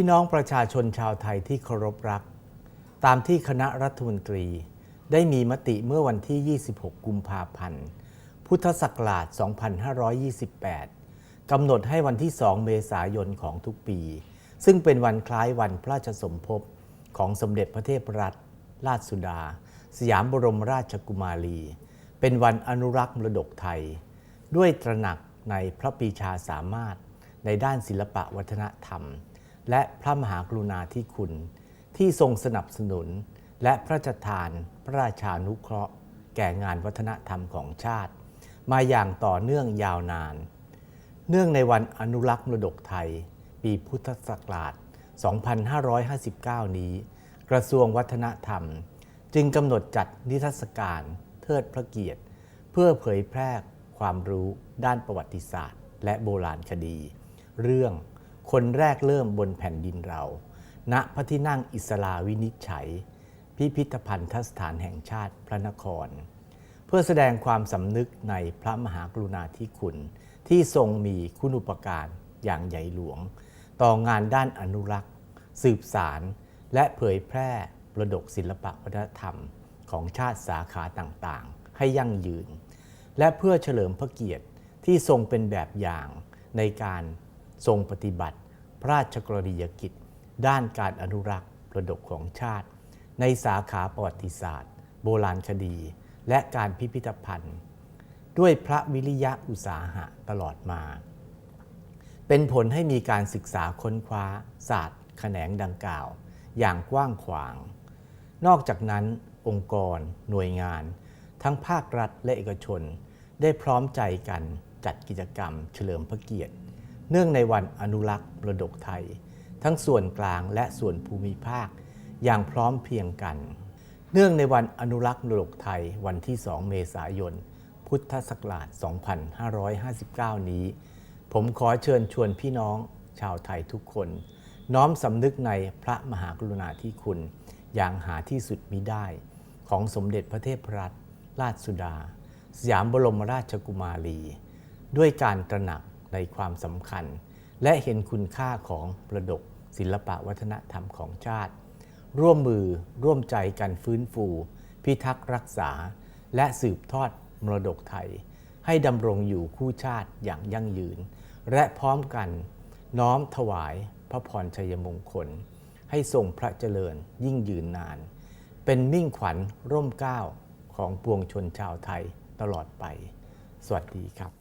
พี่น้องประชาชนชาวไทยที่เคารพรัก ตามที่คณะรัฐมนตรี ได้มีมติเมื่อวันที่ 26 กุมภาพันธ์ พุทธศักราช 2528 กำหนดให้วันที่ 2 เมษายนของทุกปี ซึ่งเป็นวันคล้ายวันพระราชสมภพของสมเด็จพระเทพรัตนราชสุดา สยามบรมราชกุมารี เป็นวันอนุรักษ์มรดกไทย ด้วยตระหนักในพระปีชาสามารถในด้านศิลปะวัฒนธรรม และพระมหากรุณาธิคุณ ที่ทรงสนับสนุน และพระราชทานพระราชานุเคราะห์ แก่งานวัฒนธรรมของชาติ มาอย่างต่อเนื่องยาวนาน เนื่องในวันอนุรักษ์มรดกไทย ปีพุทธศักราช 2559 นี้ กระทรวงวัฒนธรรม จึงกำหนดจัดนิทรรศการเทิดพระเกียรติ เพื่อเผยแพร่ความรู้ด้านประวัติศาสตร์ และโบราณคดี เรื่อง คนแรกเริ่มบนแผ่นดินเรา ณพระที่นั่งอิสลาวินิจฉัย พิพิธภัณฑสถานแห่งชาติพระนคร เพื่อแสดงความสำนึกในพระมหากรุณาธิคุณ ที่ทรงมีคุณอุปการอย่างใหญ่หลวง ต่องานด้านอนุรักษ์ สืบสารและเผยแพร่ประดกศิลปะวัฒนธรรมของชาติสาขาต่างๆ ให้ยั่งยืน และเพื่อเฉลิมพระเกียรติที่ทรงเป็นแบบอย่างในการ ทรงปฏิบัติ พระราชกรณียกิจ ด้านการอนุรักษ์ประดกของชาติ ในสาขาประวัติศาสตร์ โบราณคดี และการพิพิธภัณฑ์ ด้วยพระวิริยะอุตสาหะตลอดมา เป็นผลให้มีการศึกษาค้นคว้าศาสตร์แขนงดังกล่าว อย่างกว้างขวาง นอกจากนั้นองค์กร หน่วยงาน ทั้งภาครัฐและเอกชน ได้พร้อมใจกันจัดกิจกรรมเฉลิมพระเกียรติ เนื่องในวันอนุรักษ์มรดกไทย ทั้งส่วนกลางและส่วนภูมิภาค อย่างพร้อมเพียงกัน เนื่องในวันอนุรักษ์มรดกไทยวันที่ 2 เมษายน พุทธศักราช 2559 นี้ ผมขอเชิญชวนพี่น้องชาวไทยทุกคน น้อมสำนึกในพระมหากรุณาธิคุณ อย่างหาที่สุดมิได้ ของสมเด็จพระเทพรัตนราชสุดา สยามบรมราชกุมารี ด้วยการตระหนัก ในความสำคัญ และเห็นคุณค่าของประดกศิลปะวัฒนธรรมของชาติ ร่วมมือร่วมใจกันฟื้นฟู พิทักษ์รักษา และสืบทอดมรดกไทย ให้ดำรงอยู่คู่ชาติอย่างยั่งยืน และพร้อมกันน้อมถวายพระพรชัยมงคล ให้ทรงพระเจริญยิ่งยืนนาน เป็นมิ่งขวัญร่มเกล้าของปวงชนชาวไทยตลอดไป สวัสดีครับ